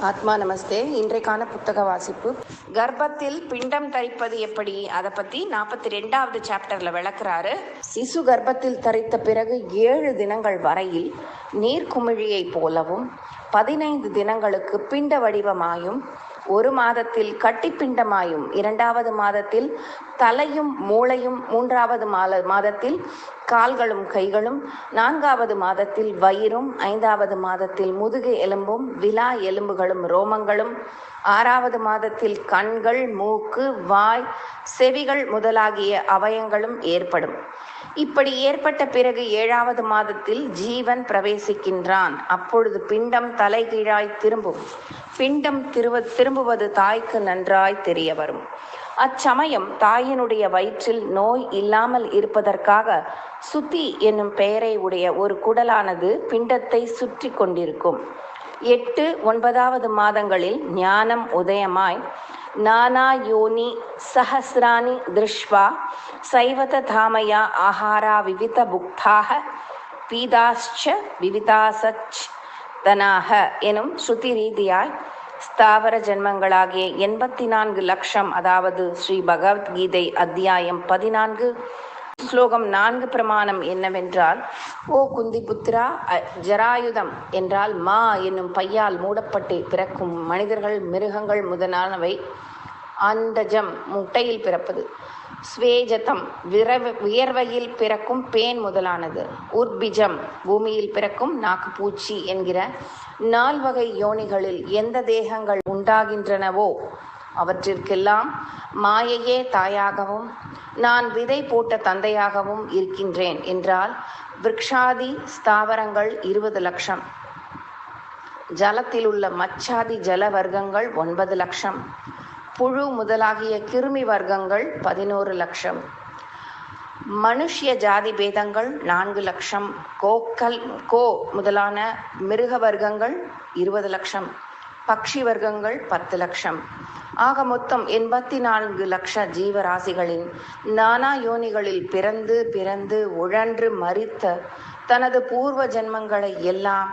ஆத்மா நமஸ்தே. இன்றைக்கான புத்தக வாசிப்பு. கர்ப்பத்தில் பிண்டம் தரிப்பது எப்படி? அதை பத்தி நாற்பத்தி ரெண்டாவது சாப்டர்ல விளக்குறாரு. சிசு கர்ப்பத்தில் தரித்த பிறகு ஏழு தினங்கள் வரையில் நீர்க்குமிழியைப் போலவும் பதினைந்து தினங்களுக்கு பிண்ட வடிவமாயும் ஒரு மாதத்தில் கட்டிப்பிண்டமாயும் இரண்டாவது மாதத்தில் தலையும் மூளையும் மூன்றாவது மாத மாதத்தில் கால்களும் கைகளும் நான்காவது மாதத்தில் வயிறும் ஐந்தாவது மாதத்தில் முதுகு எலும்பும் விலா எலும்புகளும் ரோமங்களும் ஆறாவது மாதத்தில் கண்கள் மூக்கு வாய் செவிகள் முதலாகிய அவயங்களும் ஏற்படும். இப்படி ஏற்பட்ட பிறகு ஏழாவது மாதத்தில் ஜீவன் பிரவேசிக்கின்றான். அப்பொழுது பிண்டம் தலைகீழாய் திரும்பும். பிண்டம் திருவ திரும்புவது தாய்க்கு நன்றாய் தெரிய வரும். அச்சமயம் தாயினுடைய வயிற்றில் நோய் இல்லாமல் இருப்பதற்காக சுத்தி என்னும் பெயரை உடைய ஒரு குடலானது பிண்டத்தை சுற்றி கொண்டிருக்கும். எட்டு ஒன்பதாவது மாதங்களில் ஞானம் உதயமாய் நானா யோனி சஹசிராணி திருஷ்வா சைவத தாமயா ஆஹாரா விவித புக்தாக பீதாశ్చ விவிதாசச் தனாக எனும் ஸ்ருதி ரீதியாய் ஸ்தாவர ஜென்மங்களாகிய எண்பத்தி நான்கு லட்சம் அதாவது ஸ்ரீ பகவத்கீதை அத்தியாயம் பதினான்கு ஸ்லோகம் நான்கு பிரமாணம் என்னவென்றால் ஓ குந்தி புத்திரா ஜராயுதம் என்றால் மா என்னும் பையால் மூடப்பட்டு பிறக்கும் மனிதர்கள் மிருகங்கள் முதலானவை. அந்தஜம் முட்டையில் பிறப்பது. ஸ்வேஜதம் விரவ வியர்வையில் பிறக்கும் பேன் முதலானது. உர்பிஜம் பூமியில் பிறக்கும் நாக்குப்பூச்சி என்கிற நால்வகை யோனிகளில் எந்த தேகங்கள் உண்டாகின்றனவோ அவற்றிற்கெல்லாம் மாயையே தாயாகவும் நான் விதை போட்ட தந்தையாகவும் இருக்கின்றேன் என்றால் விரக்ஷாதி ஸ்தாவரங்கள் இருபது லட்சம். ஜலத்தில் உள்ள மச்சாதி ஜல வர்க்கங்கள் ஒன்பது லட்சம். புழு முதலாகிய கிருமி வர்க்கங்கள் பதினோரு லட்சம். மனுஷ்ய ஜாதி பேதங்கள் நான்கு லட்சம். கோக்கல் கோ முதலான மிருக வர்க்கங்கள் இருபது லட்சம். பக்ஷி வர்க்கங்கள் பத்து லட்சம். ஆக மொத்தம் எண்பத்தி நான்கு லட்ச ஜீவராசிகளின் நானா யோனிகளில் பிறந்து பிறந்து உழன்று மறித்த தனது பூர்வ ஜென்மங்களை எல்லாம்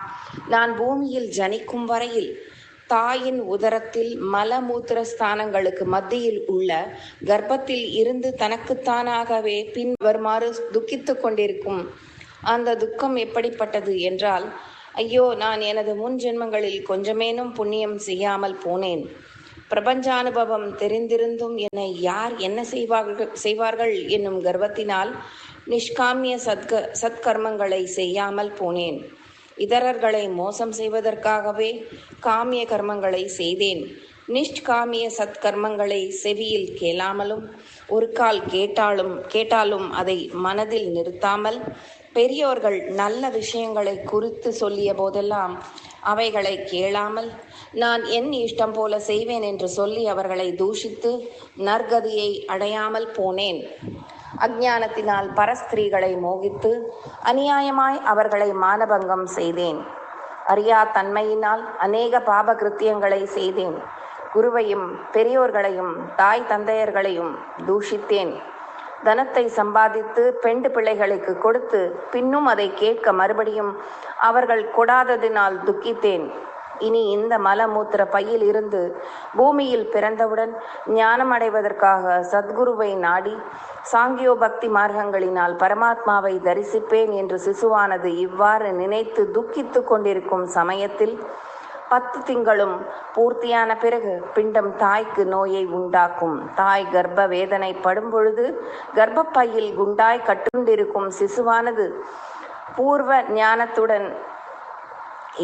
நான் பூமியில் ஜனிக்கும் வரையில் தாயின் உதரத்தில் மலமூத்திர ஸ்தானங்களுக்கு மத்தியில் உள்ள கர்ப்பத்தில் இருந்து தனக்குத்தானாகவே பின் வருமாறு துக்கித்துக் கொண்டிருக்கும் அந்த துக்கம் எப்படிப்பட்டது என்றால் ஐயோ நான் எனது முன் ஜென்மங்களில் கொஞ்சமேனும் புண்ணியம் செய்யாமல் போனேன். பிரபஞ்சானுபவம் தெரிந்திருந்தும் என்னை யார் என்ன செய்வார்கள் செய்வார்கள் என்னும் கர்வத்தினால் நிஷ்காமிய சத்க சத்கர்மங்களை செய்யாமல் போனேன். இதரர்களை மோசம் செய்வதற்காகவே காமிய கர்மங்களை செய்தேன். நிஷ்காமிய சத்கர்மங்களை செவியில் கேளாமலும் ஒரு கால் கேட்டாலும் கேட்டாலும் அதை மனதில் நிறுத்தாமல் பெரியோர்கள் நல்ல விஷயங்களை குறித்து சொல்லிய போதெல்லாம் அவைகளை கேளாமல் நான் என் இஷ்டம் போல செய்வேன் என்று சொல்லி அவர்களை தூஷித்து நற்கதியை அடையாமல் போனேன். அஜானத்தினால் பரஸ்திரீகளை மோகித்து அநியாயமாய் அவர்களை மானபங்கம் செய்தேன். அறியா தன்மையினால் அநேக பாப கிருத்தியங்களை செய்தேன். குருவையும் பெரியோர்களையும் தாய் தந்தையர்களையும் தூஷித்தேன். தனத்தை சம்பாதித்து பெண்டு பிள்ளைகளுக்கு கொடுத்து பின்னும் அதை கேட்க மறுபடியும் அவர்கள் கொடாததினால் துக்கித்தேன். இனி இந்த மலமூத்திர பையில் இருந்து பூமியில் பிறந்தவுடன் ஞானம் அடைவதற்காக சத்குருவை நாடி சாங்கியோ பக்தி மார்க்கங்களினால் பரமாத்மாவை தரிசிப்பேன் என்று சிசுவானது இவ்வாறு நினைத்து துக்கித்துக் கொண்டிருக்கும் சமயத்தில் பத்து திங்களும் பூர்த்தியான பிறகு பிண்டம் தாய்க்கு நோயை உண்டாக்கும். தாய் கர்ப்ப வேதனை படும் பொழுது கர்ப்பப்பையில் குண்டாய் கட்டுண்டிருக்கும் சிசுவானது பூர்வ ஞானத்துடன்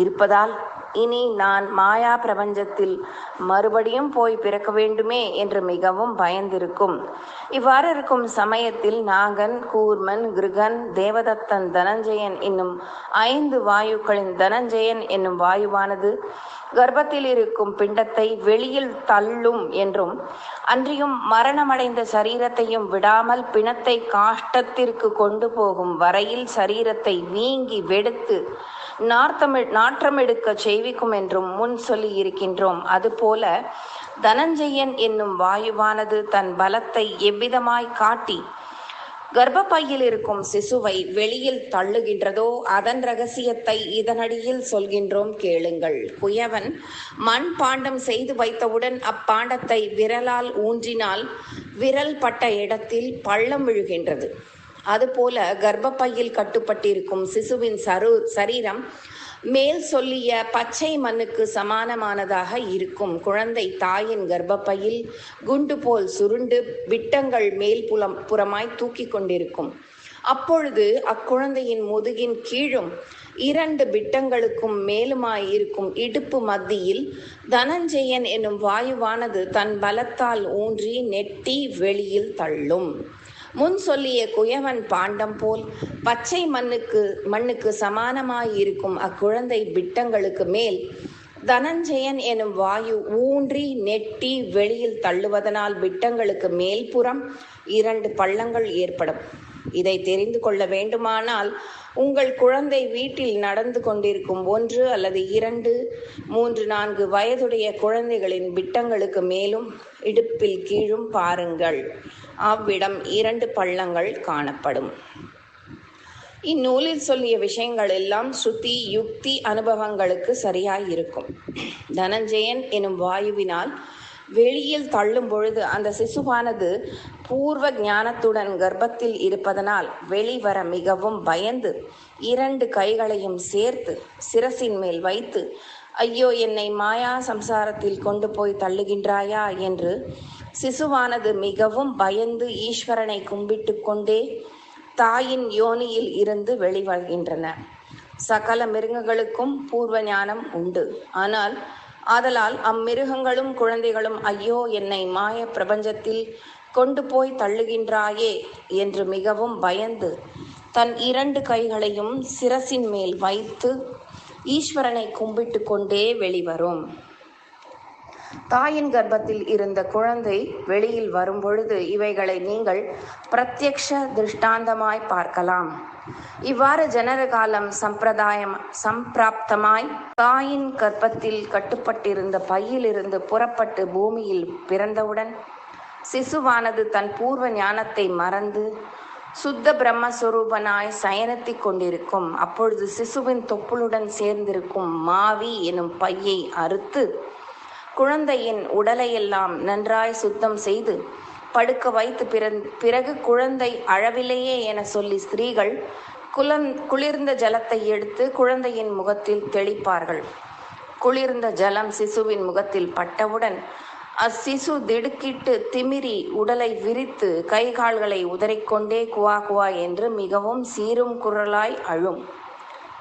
இருப்பதால் இனி நான் மாயா பிரபஞ்சத்தில் மறுபடியும் போய் பிறக்க வேண்டுமே என்று மிகவும் பயந்திருக்கும். இவ்வாறு இருக்கும் சமயத்தில் நாகன் கூர்மன் கிருகன் தேவதத்தன் தனஞ்சயன் என்னும் ஐந்து வாயுக்களின் தனஞ்சயன் என்னும் வாயுவானது கர்ப்பத்தில் இருக்கும் பிண்டத்தை வெளியில் தள்ளும் என்றும் அன்றியும் மரணமடைந்த சரீரத்தையும் விடாமல் பிணத்தை காஷ்டத்திற்கு கொண்டு போகும் வரையில் சரீரத்தை வீங்கி வெடுத்து நார்த்தமி நாற்றமெடுக்க செய்விக்கும் என்றும் முன் சொல்லி இருக்கின்றோம். அதுபோல தனஞ்சயன் என்னும் வாயுவானது தன் பலத்தை எவ்விதமாய் காட்டி கர்ப்பப்பையில் இருக்கும் சிசுவை வெளியில் தள்ளுகின்றதோ அதன் ரகசியத்தை இதனடியில் சொல்கின்றோம் கேளுங்கள். குயவன் மண் பாண்டம் செய்து வைத்தவுடன் அப்பாண்டத்தை விரலால் ஊன்றினால் விரல் பட்ட இடத்தில் பள்ளம் விழுகின்றது. அதுபோல கர்ப்பப்பையில் கட்டுப்பட்டிருக்கும் சிசுவின் சரு சரீரம் மேல் சொல்லிய பச்சை மண்ணுக்கு சமானமானதாக இருக்கும். குழந்தை தாயின் கர்ப்பப்பையில் குண்டு போல் சுருண்டு விட்டங்கள் மேல் புலம் புறமாய் தூக்கி கொண்டிருக்கும். அப்பொழுது அக்குழந்தையின் முதுகின் கீழும் இரண்டு விட்டங்களுக்கும் மேலுமாய் இருக்கும் இடுப்பு மத்தியில் தனஞ்செயன் என்னும் வாயுவானது தன் பலத்தால் ஊன்றி நெட்டி வெளியில் தள்ளும். முன் சொல்லிய குயவன் பாண்டம் போல் பச்சை மண்ணுக்கு மண்ணுக்கு சமானமாயிருக்கும் அக்குழந்தை விட்டங்களுக்கு மேல் தனஞ்சயன் எனும் வாயு ஊன்றி நெட்டி வெளியில் தள்ளுவதனால் விட்டங்களுக்கு மேல்புறம் இரண்டு பள்ளங்கள் ஏற்படும். இதை தெரிந்து கொள்ள வேண்டுமானால் உங்கள் குழந்தை வீட்டில் நடந்து கொண்டிருக்கும் ஒன்று அல்லது இரண்டு மூன்று நான்கு வயதுடைய குழந்தைகளின் விட்டங்களுக்கு மேலும் இடுப்பில் கீழும் பாருங்கள். அவ்விடம் இரண்டு பள்ளங்கள் காணப்படும். இந்நூலில் சொல்லிய விஷயங்கள் எல்லாம் ஸ்ருதி யுக்தி அனுபவங்களுக்கு சரியாய் இருக்கும். தனஞ்சயன் எனும் வாயுவினால் வெளியில் தள்ளும் பொழுது அந்த சிசுவானது பூர்வ ஞானத்துடன் கர்ப்பத்தில் இருப்பதனால் வெளிவர மிகவும் பயந்து இரண்டு கைகளையும் சேர்த்து சிரசின் மேல் வைத்து ஐயோ என்னை மாயா சம்சாரத்தில் கொண்டு போய் தள்ளுகின்றாயா? என்று சிசுவானது மிகவும் பயந்து ஈஸ்வரனை கும்பிட்டு கொண்டே தாயின் யோனியில் இருந்து வெளிவருகின்றன. சகல மிருகங்களுக்கும் பூர்வ ஞானம் உண்டு. ஆனால் ஆதலால் அம்மிருகங்களும் குழந்தைகளும் ஐயோ என்னை மாய பிரபஞ்சத்தில் கொண்டு போய் தள்ளுகின்றாயே என்று மிகவும் பயந்து தன் இரண்டு கைகளையும் சிரசின் மேல் வைத்து ஈஸ்வரனை கும்பிட்டு கொண்டே வெளிவரும். தாயின் கர்ப்பத்தில் இருந்த குழந்தை வெளியில் வரும்பொழுது இவைகளை நீங்கள் பிரத்யக்ஷ திருஷ்டாந்தமாய் பார்க்கலாம். இவ்வாறு ஜனர காலம் சம்பிரதாயம் சம்பிராப்தமாய் தாயின் கர்ப்பத்தில் கட்டுப்பட்டிருந்த பையிலிருந்து புறப்பட்டு பூமியில் பிறந்தவுடன் சிசுவானது தன் பூர்வ ஞானத்தை மறந்து சுத்த பிரம்மஸ்வரூபனாய் சயனத்திக் கொண்டிருக்கும். அப்பொழுது சிசுவின் தொப்புளுடன் சேர்ந்திருக்கும் மாவி எனும் பையை அறுத்து குழந்தையின் உடலையெல்லாம் நன்றாய் சுத்தம் செய்து படுக்க வைத்து பிறந் பிறகு குழந்தை அழவில்லையே என சொல்லி ஸ்திரீகள் குலந் குளிர்ந்த ஜலத்தை எடுத்து குழந்தையின் முகத்தில் தெளிப்பார்கள். குளிர்ந்த ஜலம் சிசுவின் முகத்தில் பட்டவுடன் அச்சிசு திடுக்கிட்டு திமிரி உடலை விரித்து கை கால்களை உதறிக்கொண்டே குவா குவா என்று மிகவும் சீரும் குரலாய் அழும்.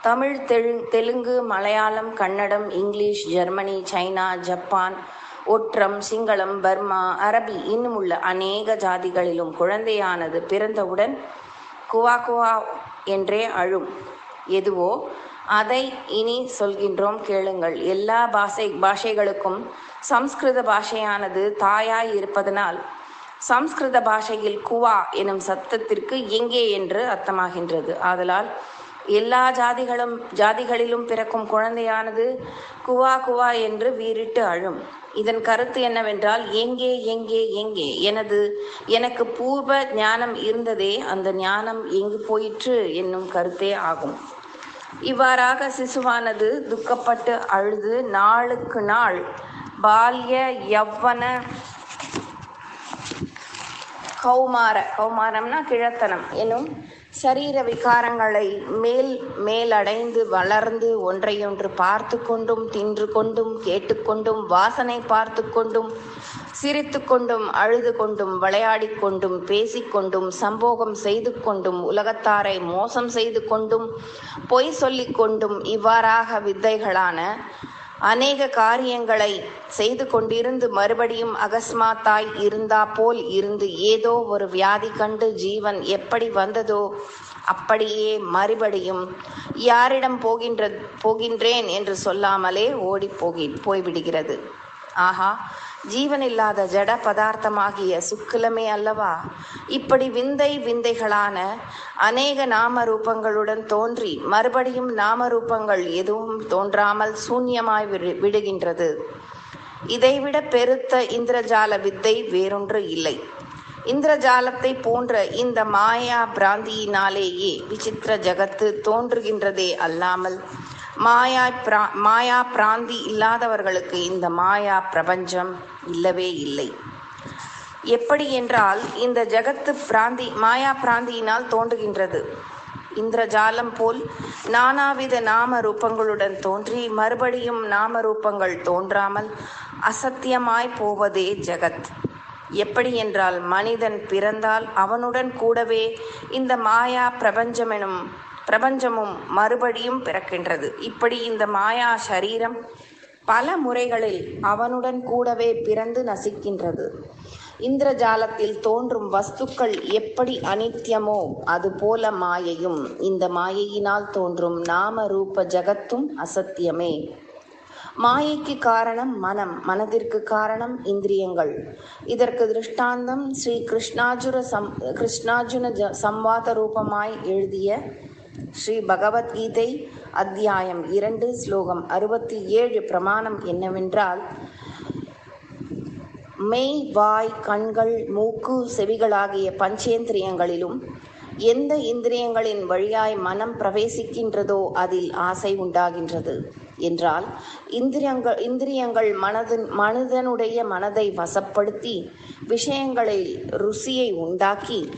தமிழ் தெலு Telugu Malayalam Kannada English Germany China Japan ஒற்றம் சிங்களம் பர்மா அரபி இன்னும் உள்ள அநேக ஜாதிகளிலும் குழந்தையானது பிறந்தவுடன் குவா குவா என்றே அழும். எதுவோ அதை இனி சொல்கின்றோம் கேளுங்கள். எல்லா பாஷை பாஷைகளுக்கும் சம்ஸ்கிருத பாஷையானது தாயாய் இருப்பதனால் சம்ஸ்கிருத பாஷையில் குவா எனும் சத்தத்திற்கு எங்கே என்று அர்த்தமாகின்றது. ஆதலால் எல்லா ஜாதிகளும் ஜாதிகளிலும் பிறக்கும் குழந்தையானது குவா குவா என்று வீறிட்டு அழும். இதன் கருத்து என்னவென்றால் எங்கே எங்கே எங்கே? எனது எனக்கு பூர்வ ஞானம் இருந்ததே அந்த ஞானம் எங்கு போயிற்று என்னும் கருத்தே ஆகும். இவ்வாறாக சிசுவானது துக்கப்பட்டு அழுது நாளுக்கு நாள் பால்ய யவ்வன கௌமார கௌமாரம்னா கிழத்தனம் எனும் சரீர விகாரங்களை மேல் மேலடைந்து வளர்ந்து ஒன்றையொன்று பார்த்து கொண்டும் தின்று கொண்டும் கேட்டுக்கொண்டும் வாசனை பார்த்து கொண்டும் சிரித்து கொண்டும் அழுது கொண்டும் விளையாடி கொண்டும் பேசிக்கொண்டும் சம்போகம் செய்து கொண்டும் உலகத்தாரை மோசம் செய்து கொண்டும் பொய் சொல்லிக் கொண்டும் இவ்வாறாக வித்தைகளான அநேக காரியங்களை செய்து கொண்டிருந்து மறுபடியும் அகஸ்மாத்தாய் இருந்தா போல் இருந்து ஏதோ ஒரு வியாதி கண்டு ஜீவன் எப்படி வந்ததோ அப்படியே மறுபடியும் யாரிடம் போகின்ற போகின்றேன் என்று சொல்லாமலே ஓடி போகி போய்விடுகிறது. ஆஹா ஜீவனில்லாத ஜட பதார்த்தமாகிய சுக்கிலமே அல்லவா? இப்படி விந்தை விந்தைகளான அநேக நாம ரூபங்களுடன் தோன்றி மறுபடியும் நாம ரூபங்கள் எதுவும் தோன்றாமல் சூன்யமாய் விடு விடுகின்றது. இதைவிட பெருத்த இந்திரஜால வித்தை வேறொன்று இல்லை. இந்திரஜாலத்தை போன்ற இந்த மாயா பிராந்தியினாலேயே விசித்திர ஜகத்து தோன்றுகின்றதே அல்லாமல் மாயா பிரா மாயா பிராந்தி இல்லாதவர்களுக்கு இந்த மாயா பிரபஞ்சம் இல்லவே இல்லை. எப்படி என்றால் இந்த ஜகத்து பிராந்தி மாயா பிராந்தியினால் தோன்றுகின்றது. இந்திரஜாலம் போல் நானாவித நாம ரூபங்களுடன் தோன்றி மறுபடியும் நாம ரூபங்கள் தோன்றாமல் அசத்தியமாய் போவதே ஜகத். எப்படி என்றால் மனிதன் பிறந்தால் அவனுடன் கூடவே இந்த மாயா பிரபஞ்சமெனும் பிரபஞ்சமும் மறுபடியும் பிறக்கின்றது. இப்படி இந்த மாயா சரீரம் பல முறைகளில் அவனுடன் கூடவே பிறந்து நசிக்கின்றது. இந்திரஜாலத்தில் தோன்றும் வஸ்துக்கள் எப்படி அனித்தியமோ அதுபோல மாயையும் இந்த மாயையினால் தோன்றும் நாம ரூப ஜகத்தும் அசத்தியமே. மாயைக்கு காரணம் மனம் மனதிற்கு காரணம் இந்திரியங்கள். இதற்கு திருஷ்டாந்தம் ஸ்ரீ கிருஷ்ணாஜுர சம் கிருஷ்ணார்ஜுன ஜ சம்வாத ரூபமாய் எழுதிய ஸ்ரீ பகவத்கீதை அத்தியாயம் இரண்டு ஸ்லோகம் அறுபத்தி ஏழு பிரமாணம் என்னவென்றால் மெய் வாய் கண்கள் மூக்கு செவிகளாகிய பஞ்சேந்திரியங்களிலும் எந்த இந்திரியங்களின் வழியாய் மனம் பிரவேசிக்கின்றதோ அதில் ஆசை உண்டாகின்றது. என்றால் இந்திரியங்கள் இந்திரியங்கள் மனதின் மனிதனுடைய மனதை வசப்படுத்தி விஷயங்களில் ருசியை உண்டாக்கி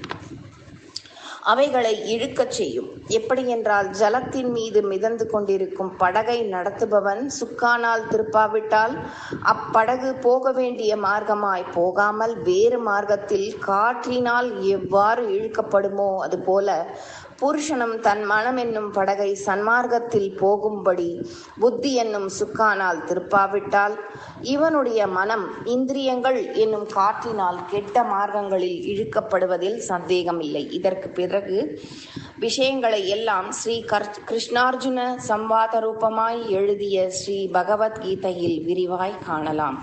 அவைகளை இழுக்கச் செய்யும். எப்படி என்றால் ஜலத்தின் மீது மிதந்து கொண்டிருக்கும் படகை நடத்துபவன் சுக்கானால் திருப்பாவிட்டால் அப்படகு போக வேண்டிய மார்க்கமாய் போகாமல் வேறு மார்க்கத்தில் காற்றினால் எவ்வாறு இழுக்கப்படுமோ அதுபோல புருஷனும் தன் மனம் என்னும் படகை சன்மார்க்கத்தில் போகும்படி புத்தி என்னும் சுக்கானால் திருப்பாவிட்டால் இவனுடைய மனம் இந்திரியங்கள் என்னும் காற்றினால் கெட்ட மார்க்கங்களில் இழுக்கப்படுவதில் சந்தேகமில்லை. இதற்கு பிறகு விஷயங்களை எல்லாம் ஸ்ரீ கர் கிருஷ்ணார்ஜுன சம்பாத ரூபமாய் எழுதிய ஸ்ரீ பகவத்கீதையில் விரிவாய் காணலாம்.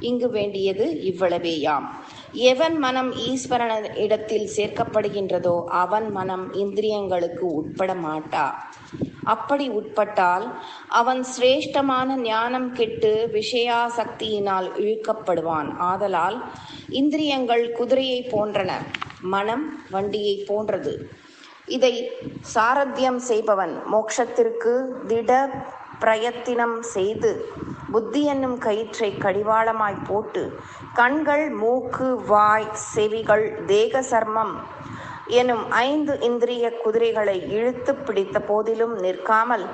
இங்கு வேண்டியது இவ்வளவேயாம். எவன் மனம் ஈஸ்வரன இடத்தில் சேர்க்கப்படுகின்றதோ அவன் மனம் இந்திரியங்களுக்கு உட்பட மாட்டா. அப்படி உட்பட்டால் அவன் சிரேஷ்டமான ஞானம் கெட்டு விஷயாசக்தியினால் இழுக்கப்படுவான். ஆதலால் இந்திரியங்கள் குதிரையை போன்றன மனம் வண்டியை போன்றது. இதை சாரத்தியம் செய்பவன் மோட்சத்திற்கு திட பிரயத்தினம் செய்து புத்தி என்னும் கயிற்றை கடிவாளமாய் போட்டு கண்கள் மூக்கு வாய் செவிகள் தேக சர்மம் எனும் ஐந்து இந்திரிய குதிரைகளை இழுத்து பிடித்த போதிலும் நிற்காமல்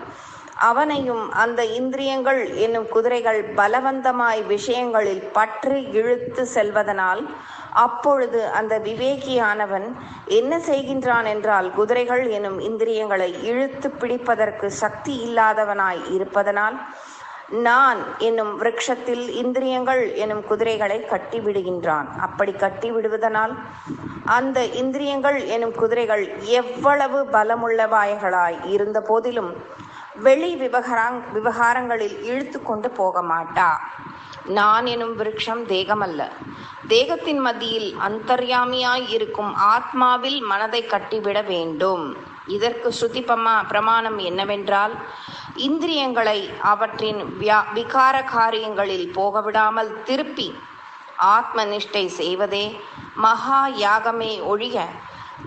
அவனையும் அந்த இந்திரியங்கள் என்னும் குதிரைகள் பலவந்தமாய் விஷயங்களில் பற்றி இழுத்து செல்வதனால் அப்பொழுது அந்த விவேகியானவன் என்ன செய்கின்றான் என்றால் குதிரைகள் எனும் இந்திரியங்களை இழுத்து பிடிப்பதற்கு சக்தி இல்லாதவனாய் இருப்பதனால் நான் என்னும் விரக்ஷத்தில் இந்திரியங்கள் எனும் குதிரைகளை கட்டி விடுகின்றான் அப்படி கட்டி விடுவதனால் அந்த இந்திரியங்கள் எனும் குதிரைகள் எவ்வளவு பலமுள்ளவாய்களாய் இருந்த போதிலும் வெளி விவகாரங் விவகாரங்களில் இழுத்து கொண்டு போக மாட்டா. நான் எனும் விருட்சம் தேகமல்ல. தேகத்தின் மத்தியில் அந்தர்யாமியாய் இருக்கும் ஆத்மாவில் மனதை கட்டிவிட வேண்டும். இதற்கு ஸ்ருதி பமா பிரமாணம் என்னவென்றால் இந்திரியங்களை அவற்றின் வியா விகார காரியங்களில் போகவிடாமல் திருப்பி ஆத்ம நிஷ்டை செய்வதே மகா யாகமே ஒழிய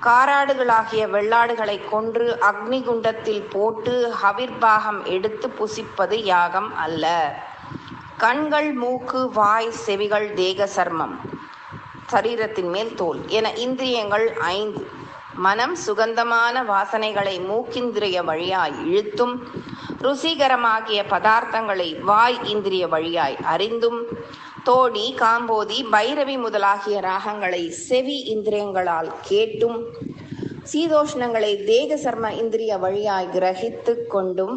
காராடுகளாகிய வெள்ளாடுகளை கொன்று அக்னி குண்டத்தில் போட்டு ஹவிர்பாகம் எடுத்து புசிப்பது யாகம் அல்ல. கண்கள் மூக்கு வாய் செவிகள் தேக சர்மம். சரீரத்தின் மேல் தோல். என இந்திரியங்கள் ஐந்து. மனம் சுகந்தமான வாசனைகளை மூக்கிந்திரிய வழியாய் இழுத்தும். ருசிகரமாகிய பதார்த்தங்களை வாய் இந்திரிய வழியாய் அறிந்தும். தோடி காம்போதி பைரவி முதலாகிய ராகங்களை செவி இந்திரியங்களால் கேட்டும். சீதோஷ்ணங்களை தேக சர்ம இந்திரிய வழியாய் கிரகித்து கொண்டும்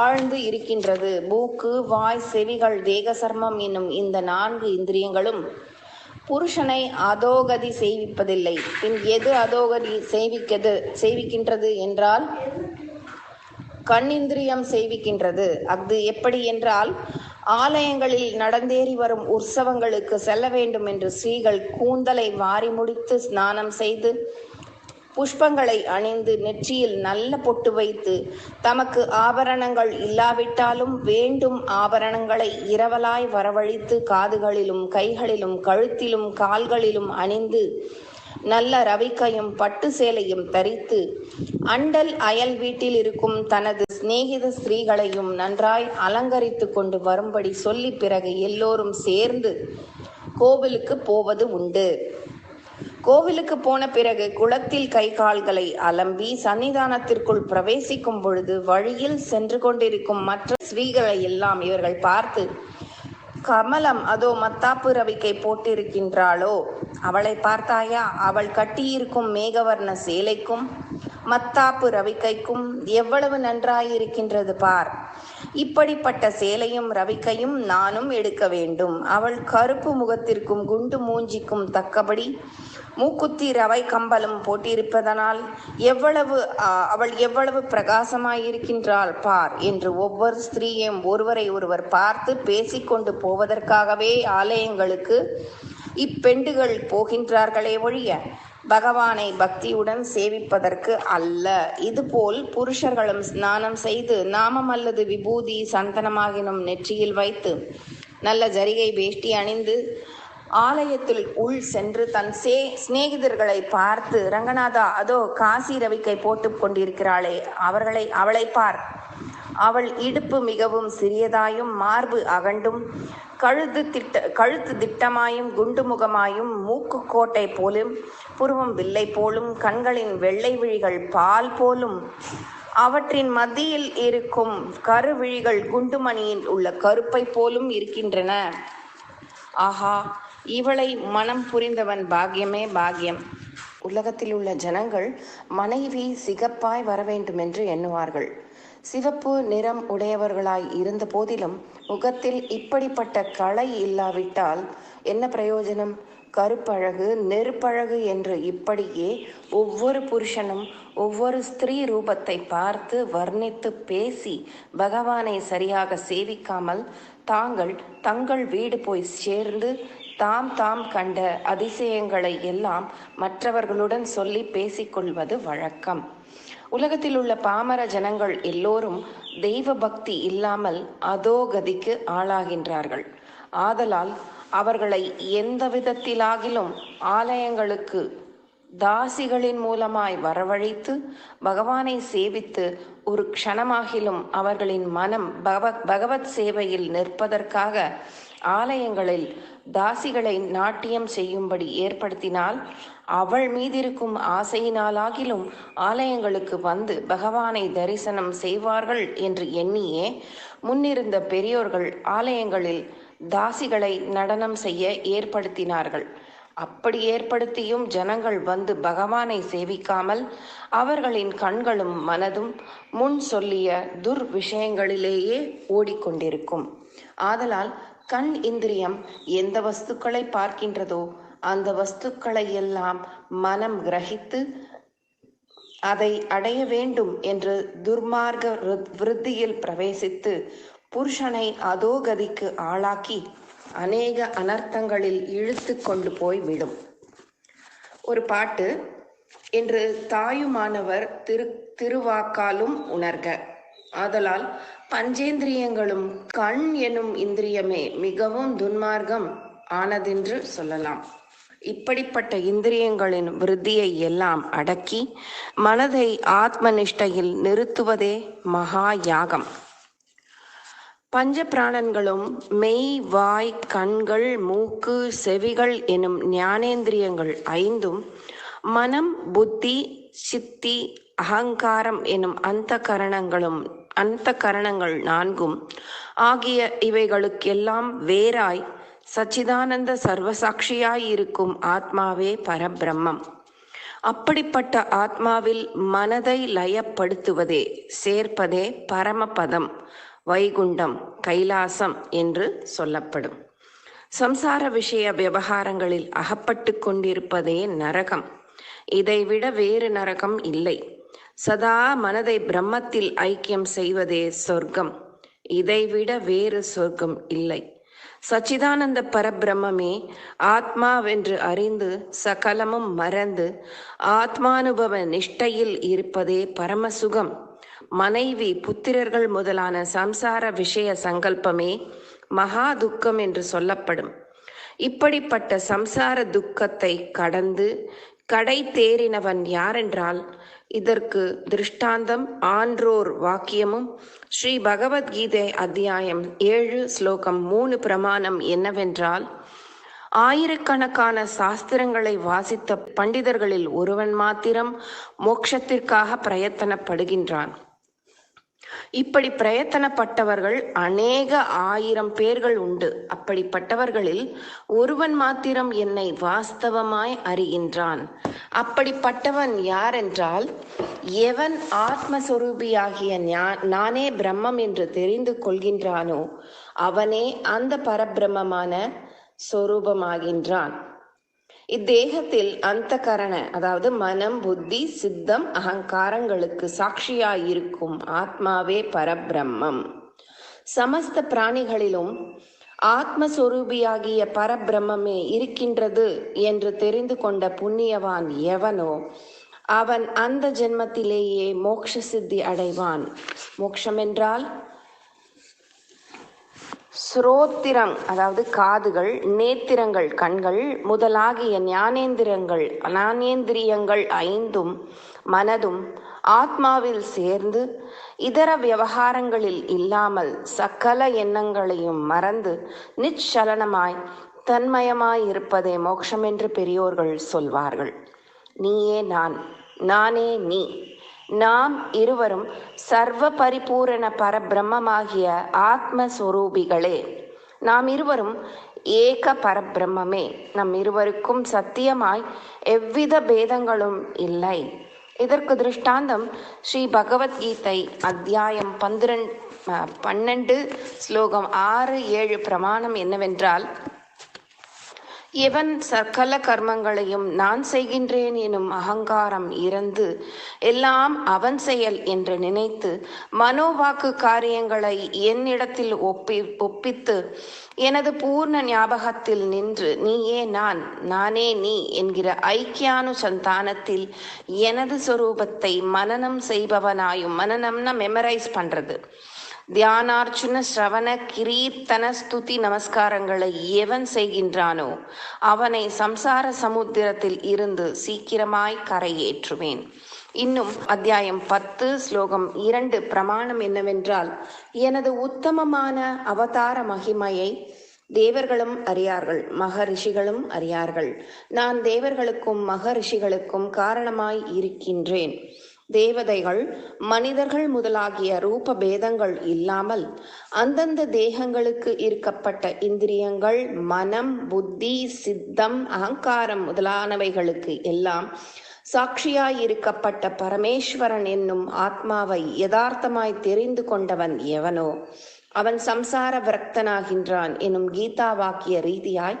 ஆழ்ந்து இருக்கின்றது. மூக்கு வாய் செவிகள் தேக சர்மம் என்னும் இந்த நான்கு இந்திரியங்களும் புருஷனை அதோகதி செய்விப்பதில்லை. பின் எது அதோகதி செய்விக்கிறது செய்விக்கின்றது என்றால் கண்ணிந்திரியம் செய்விக்கின்றது. அது எப்படி என்றால் ஆலயங்களில் நடந்தேறி வரும் உற்சவங்களுக்கு செல்ல வேண்டும் என்று ஸ்ரீகள் கூந்தலை வாரி முடித்து ஸ்நானம் செய்து புஷ்பங்களை அணிந்து நெற்றியில் நல்ல பொட்டு வைத்து தமக்கு ஆபரணங்கள் இல்லாவிட்டாலும் வேண்டும் ஆபரணங்களை இரவலாய் வரவழைத்து காதுகளிலும் கைகளிலும் கழுத்திலும் கால்களிலும் அணிந்து நல்ல ரவிக்கையும் பட்டு சேலையும் தரித்து அண்டல் அயல் வீட்டில் இருக்கும் தனது சிநேகித ஸ்திரீகளையும் நன்றாய் அலங்கரித்து கொண்டு வரும்படி சொல்லி பிறகு எல்லோரும் சேர்ந்து கோவிலுக்கு போவது உண்டு. கோவிலுக்கு போன பிறகு குளத்தில் கை கால்களை அலம்பி சன்னிதானத்திற்குள் பிரவேசிக்கும் பொழுது வழியில் சென்று கொண்டிருக்கும் மற்ற ஸ்ரீகளை எல்லாம் இவர்கள் பார்த்து கமலம் அதோ மத்தாப்பு ரவிக்கை போட்டிருக்கின்றாளோ? அவளை பார்த்தாயா? அவள் கட்டியிருக்கும் மேகவர்ண சேலைக்கும் மத்தாப்பு ரவிக்கைக்கும் எவ்வளவு நன்றாயிருக்கின்றது பார். இப்படிப்பட்ட சேலையும் ரவிக்கையும் நானும் எடுக்க வேண்டும். அவள் கருப்பு முகத்திற்கும் குண்டு மூஞ்சிக்கும் தக்கபடி மூக்குத்தி ரவை கம்பலும் போட்டிருப்பதனால் எவ்வளவு அவள் எவ்வளவு பிரகாசமாயிருக்கின்றாள் பார் என்று ஒவ்வொரு ஸ்திரீயும் ஒருவரை ஒருவர் பார்த்து பேசிக்கொண்டு போவதற்காகவே ஆலயங்களுக்கு இப்பெண்டுகள் போகின்றார்களே ஒழிய பகவானை பக்தியுடன் சேவிப்பதற்கு அல்ல. இதுபோல் புருஷர்களும் ஸ்நானம் செய்து நாமம் அல்லது விபூதி சந்தனமாகினும் நெற்றியில் வைத்து நல்ல ஜரிகை வேஷ்டி அணிந்து ஆலயத்தில் உள் சென்று தன் சே சிநேகிதர்களை பார்த்து ரங்கநாதா அதோ காசி ரவிக்கை போட்டு கொண்டிருக்கிறாளே அவர்களை அவளை பார். அவள் இடுப்பு மிகவும் சிறியதாயும் மார்பு அகண்டும். கழுத்து திட்ட கழுத்து திட்டமாயும் குண்டு முகமாயும் மூக்கு கோட்டை போலும் புருவம் வில்லை போலும் கண்களின் வெள்ளை விழிகள் பால் போலும். அவற்றின் மத்தியில் இருக்கும் கருவிழிகள் குண்டுமணியில் உள்ள கருப்பை போலும் இருக்கின்றன. ஆஹா இவளை மனம் புரிந்தவன் பாக்கியமே பாக்கியம். உலகத்தில் உள்ள ஜனங்கள் மனைவி சிகப்பாய் வர வேண்டும் என்று எண்ணுவார்கள். சிவப்பு நிறம் உடையவர்களாய் இருந்த போதிலும் முகத்தில் இப்படிப்பட்ட களை இல்லாவிட்டால் என்ன பிரயோஜனம்? கருப்பழகு நெருப்பழகு என்று இப்படியே ஒவ்வொரு புருஷனும் ஒவ்வொரு ஸ்திரீ ரூபத்தை பார்த்து வர்ணித்து பேசி பகவானை சரியாக சேவிக்காமல் தாங்கள் தங்கள் வீடு போய் சேர்ந்து தாம் தாம் கண்ட அதிசயங்களை எல்லாம் மற்றவர்களுடன் சொல்லி பேசிக்கொள்வது வழக்கம். உலகத்தில் உள்ள பாமர ஜனங்கள் எல்லோரும் தெய்வ பக்தி இல்லாமல் அதோகதிக்கு ஆளாகின்றார்கள். ஆதலால் அவர்களை எந்த விதத்திலாகிலும் ஆலயங்களுக்கு தாசிகளின் மூலமாய் வரவழைத்து பகவானை சேவித்து ஒரு க்ஷணமாகிலும் அவர்களின் மனம் பகவத் பகவத் சேவையில் நிற்பதற்காக ஆலயங்களில் தாசிகளை நாட்டியம் செய்யும்படி ஏற்படுத்தினால் அவள் மீதிருக்கும் ஆசையினாலாகிலும் ஆலயங்களுக்கு வந்து பகவானை தரிசனம் செய்வார்கள் என்று எண்ணியே முன்னிருந்த பெரியோர்கள் ஆலயங்களில் தாசிகளை நடனம் செய்ய ஏற்படுத்தினார்கள். அப்படி ஏற்படுத்தியும் ஜனங்கள் வந்து பகவானை சேவிக்காமல் அவர்களின் கண்களும் மனதும் முன் சொல்லிய துர் விஷயங்களிலேயே ஓடிக்கொண்டிருக்கும். ஆதலால் கண் இந்திரியம் எந்த வஸ்துக்களை பார்க்கின்றதோ அந்த வஸ்துக்களை எல்லாம் மனம் கிரகித்து அதை அடைய வேண்டும் என்று துர்மார்க விருத்தியில் பிரவேசித்து புருஷனை அதோகதிக்கு ஆளாக்கி அநேக அனர்த்தங்களில் இழுத்து கொண்டு போய் விடும். ஒரு பாட்டு இன்று தாயுமானவர் திரு திருவாக்காலும் உணர்க. ஆதலால் பஞ்சேந்திரியங்களும் கண் எனும் இந்திரியமே மிகவும் துன்மார்க்கம் ஆனதென்று சொல்லலாம். இப்படிப்பட்ட இந்திரியங்களின் விருத்தியை எல்லாம் அடக்கி மனதை ஆத்ம நிஷ்டையில் நிறுத்துவதே மகா யாகம் பஞ்ச பிராணன்களும் மெய் வாய் கண்கள் மூக்கு செவிகள் எனும் ஞானேந்திரியங்கள் ஐந்தும் மனம் புத்தி சித்தி அகங்காரம் எனும் அந்த கரணங்களும் அந்த கரணங்கள் நான்கும். ஆகிய இவைகளுக்கெல்லாம் வேறாய் சச்சிதானந்த சர்வசாட்சியாயிருக்கும் ஆத்மாவே பரபிரம்மம். அப்படிப்பட்ட ஆத்மாவில் மனதை லயப்படுத்துவதே சேர்ப்பதே பரமபதம் வைகுண்டம் கைலாசம் என்று சொல்லப்படும். சம்சார விஷய விவகாரங்களில் அகப்பட்டு கொண்டிருப்பதே நரகம். இதைவிட வேறு நரகம் இல்லை. சதா மனதை பிரம்மத்தில் ஐக்கியம் செய்வதே சொர்க்கம். இதைவிட வேறு சொர்க்கம் இல்லை. சச்சிதானந்த பரபிரம்மே ஆத்மாவென்று அறிந்து சகலமும் மறந்து ஆத்மானுபவ நிஷ்டையில் இருப்பதே பரமசுகம். மனைவி புத்திரர்கள் முதலான சம்சார விஷய சங்கல்பமே மகா துக்கம் என்று சொல்லப்படும். இப்படிப்பட்ட சம்சார துக்கத்தை கடந்து கடை தேறினவன் யாரென்றால் இதற்கு திருஷ்டாந்தம் ஆன்றோர் வாக்கியமும் ஸ்ரீ பகவத்கீதை அத்தியாயம் ஏழு ஸ்லோகம் மூணு பிரமாணம் என்னவென்றால் ஆயிரக்கணக்கான சாஸ்திரங்களை வாசித்த பண்டிதர்களில் ஒருவன் மாத்திரம் மோட்சத்திற்காக பிரயத்தனப்படுகின்றான். இப்படி பிரயத்தனப்பட்டவர்கள் அநேக ஆயிரம் பேர்கள் உண்டு. அப்படிப்பட்டவர்களில் ஒருவன் மாத்திரம் என்னை வாஸ்தவமாய் அறிகின்றான். அப்படிப்பட்டவன் யாரென்றால் எவன் ஆத்மஸ்வரூபியாகிய நானே பிரம்மம் என்று தெரிந்து கொள்கின்றானோ அவனே அந்த பரபிரம்மமான சொரூபமாகின்றான். இத்தேகத்தில் அந்த கரண அதாவது மனம் புத்தி சித்தம் அகங்காரங்களுக்கு சாட்சியாயிருக்கும் ஆத்மாவே பரபிரம்மம். சமஸ்த பிராணிகளிலும் ஆத்மஸ்வரூபியாகிய பரபிரம்மமே இருக்கின்றது என்று தெரிந்து கொண்ட புண்ணியவான் எவனோ அவன் அந்த ஜென்மத்திலேயே மோக்ஷ சித்தி அடைவான். மோட்சம் என்றால் ஸ்ரோத்திரம் அதாவது காதுகள் நேத்திரங்கள் கண்கள் முதலாகிய ஞானேந்திரங்கள் ஞானேந்திரியங்கள் ஐந்தும் மனதும் ஆத்மாவில் சேர்ந்து இதர விவகாரங்களில் இல்லாமல் சகல எண்ணங்களையும் மறந்து நிச்சலனமாய் தன்மயமாய் இருப்பதே மோட்சம் என்று பெரியோர்கள் சொல்வார்கள். நீயே நான் நானே நீ. நாம் இருவரும் சர்வ பரிபூரண பரபிரம்மமாகிய ஆத்மஸ்வரூபிகளே. நாம் இருவரும் ஏக பரபிரம்மே நம் இருவருக்கும் சத்தியமாய் எவ்வித பேதங்களும் இல்லை. இதற்கு திருஷ்டாந்தம் ஸ்ரீ பகவத்கீதை அத்தியாயம் பந்திரன் பன்னெண்டு ஸ்லோகம் ஆறு ஏழு பிரமாணம் என்னவென்றால் எவன் சர்க்கல கர்மங்களையும் நான் செய்கின்றேன் எனும் அகங்காரம் இறந்து எல்லாம் அவன் செயல் என்று நினைத்து மனோவாக்கு காரியங்களை என்னிடத்தில் ஒப்பி ஒப்பித்து எனது பூர்ண ஞாபகத்தில் நின்று நீயே நான் நானே நீ என்கிற ஐக்கியானு சந்தானத்தில் எனது சொரூபத்தை மனனம் செய்பவனாயும் மனனம்னா மெமரைஸ் பண்றது. தியானார்ச்சுன ஸ்ரவண கிரீர்த்தன ஸ்துதி நமஸ்காரங்களை எவன் செய்கின்றானோ அவனை சம்சார சமுத்திரத்தில் இருந்து சீக்கிரமாய் கரையேற்றுவேன். இன்னும் அத்தியாயம் பத்து ஸ்லோகம் இரண்டு. பிரமாணம் என்னவென்றால் எனது உத்தமமான அவதார மகிமையை தேவர்களும் அறியார்கள் மகரிஷிகளும் அறியார்கள். நான் தேவர்களுக்கும் மகரிஷிகளுக்கும் காரணமாய் இருக்கின்றேன். தேவதைகள் மனிதர்கள் முதலாகிய ரூப பேதங்கள் இல்லாமல் அந்தந்த தேகங்களுக்கு இருக்கப்பட்ட இந்திரியங்கள் மனம் புத்தி சித்தம் அகங்காரம் முதலானவைகளுக்கு எல்லாம் சாட்சியாய் இருக்கப்பட்ட பரமேஸ்வரன் என்னும் ஆத்மாவை யதார்த்தமாய் தெரிந்து கொண்டவன் எவனோ அவன் சம்சார விரக்தனாகின்றான் எனும் கீதா வாக்கிய ரீதியாய்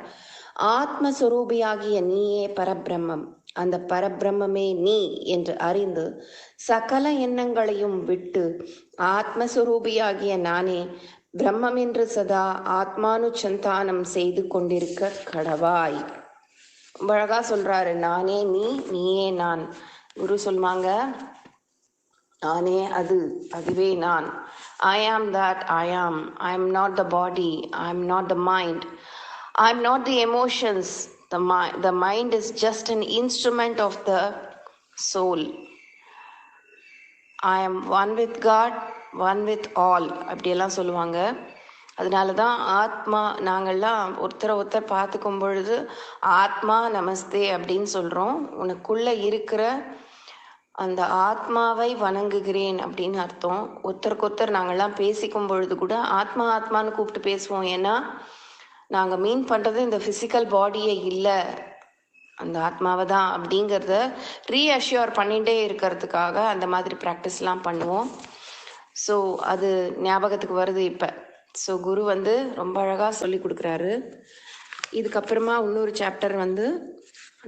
ஆத்மஸ்வரூபியாகிய நீயே பரபிரம்மம். அந்த பரபிரம்மே நீ என்று அறிந்து சகல எண்ணங்களையும் விட்டு ஆத்மஸ்வரூபியாகிய நானே பிரம்மம் என்று சதா ஆத்மானுசந்தானம் செய்து கொண்டிருக்க கடவாய். அழகா சொல்றாரு நானே நீ நீயே நான். குரு சொல்லுவாங்க நானே அது அதுவே நான். ஐ am that I am I am not the body I am not the mind I am not the emotions the mind, the mind is just an instrument of the soul I am one with God one with all அப்படியெல்லாம் சொல்லுவாங்க. அதனால தான் ஆத்மா நாங்கள்லாம் ஒருத்தரை ஒருத்தர் பார்த்துக்கும் பொழுது ஆத்மா நமஸ்தே அப்படின்னு சொல்கிறோம் உனக்குள்ளே இருக்கிற அந்த ஆத்மாவை வணங்குகிறேன் அப்படின்னு அர்த்தம். ஒருத்தருக்கு ஒருத்தர் நாங்கள்லாம் பேசிக்கும் பொழுது கூட ஆத்மா ஆத்மான்னு கூப்பிட்டு பேசுவோம். ஏன்னா நாங்கள் மீன் பண்ணுறது இந்த ஃபிசிக்கல் பாடியே இல்லை. அந்த ஆத்மாவை தான் அப்படிங்கிறத ரீஅஷ்யூர் பண்ணிகிட்டே இருக்கிறதுக்காக அந்த மாதிரி ப்ராக்டிஸ்லாம் பண்ணுவோம். ஸோ அது ஞாபகத்துக்கு வருது இப்போ. ஸோ குரு வந்து ரொம்ப அழகாக சொல்லி கொடுக்குறாரு. இதுக்கப்புறமா இன்னொரு சாப்டர் வந்து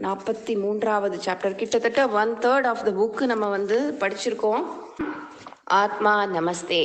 நாற்பத்தி மூன்றாவது சாப்டர் கிட்டத்தட்ட one third of the book நம்ம வந்து படிச்சிருக்கோம். ஆத்மா நமஸ்தே.